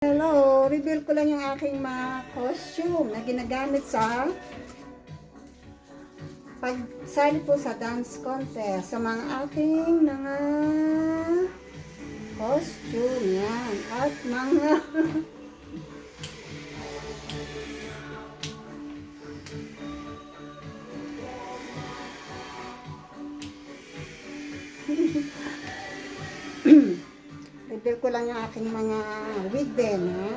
Hello, reveal ko lang yung aking mga costume na ginagamit sa pagsali po sa dance contest. Sa mga aking mga costume yan. At mga reveal ko lang yung aking mga wig din ha.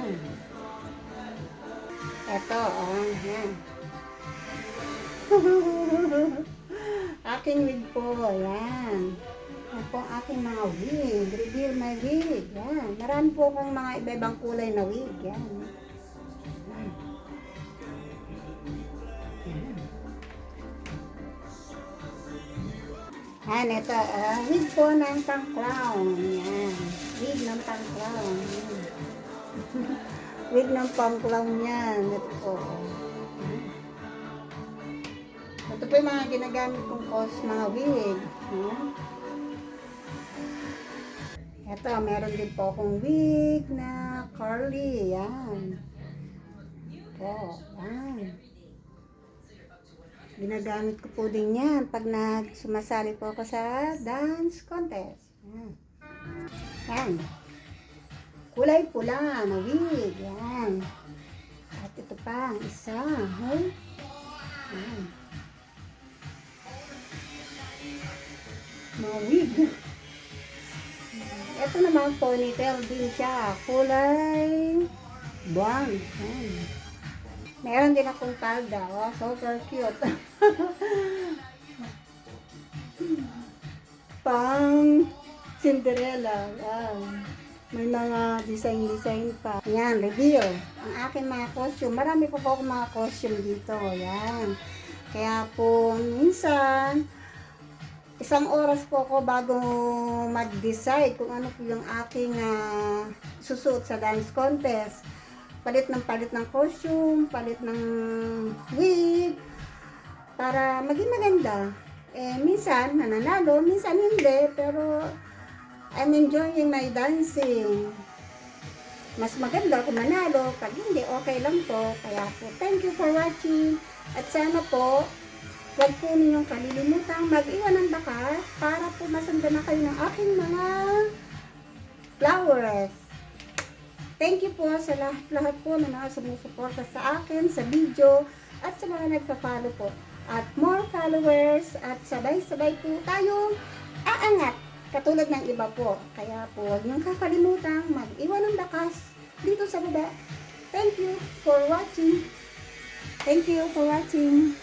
Ito, oh, yan. aking wig po, yan. Yan po aking mga wig. Reveal my wig. Yan. Marami po akong mga iba-ibang kulay na wig. Yan. Yan, ito. ah, wig po ng pang clown. Yan. Wig ng. Yan. wig ng pang clown yan. Ito po. Ito po yung mga ginagamit kong cos, mga wig. Yan. Ito, meron din po akong wig na curly. Yan. Po, yan. Ginagamit ko po din yan pag nagsumasali po ako sa dance contest. Yan. Yan. Kulay pula na wig. Yan. At ito pa isa. Hey. Yan. Mga wig. Ito naman ponytail din siya. Kulay brown. Yan. Meron din akong palda. Oh, super cute. Pang Cinderella. Wow. May mga design-design pa. Yan, reveal. Ang aking mga costume. Marami po po akong mga costume dito. Yan. Kaya po, minsan, isang oras po ako bago mag-decide kung ano po yung aking ah, susuot sa dance contest. Palit ng palit ng costume, palit ng wig, para maging maganda. Eh, minsan nananalo, minsan hindi, pero I'm enjoying my dancing. Mas maganda kung manalo, pag hindi, okay lang po. Kaya po, thank you for watching. At sana po, Huwag po ninyong kalilimutang mag-iwan ng bakas para po masundan na kayo ng aking mga flowers. Thank you po sa lahat-lahat po na mga sumusuporta sa akin, sa video, at sa mga nagpa-follow po. At more followers at sabay-sabay po tayong aangat katulad ng iba po. Kaya po huwag niyong kakalimutan mag-iwan ng bakas dito sa baba. Thank you for watching. Thank you for watching.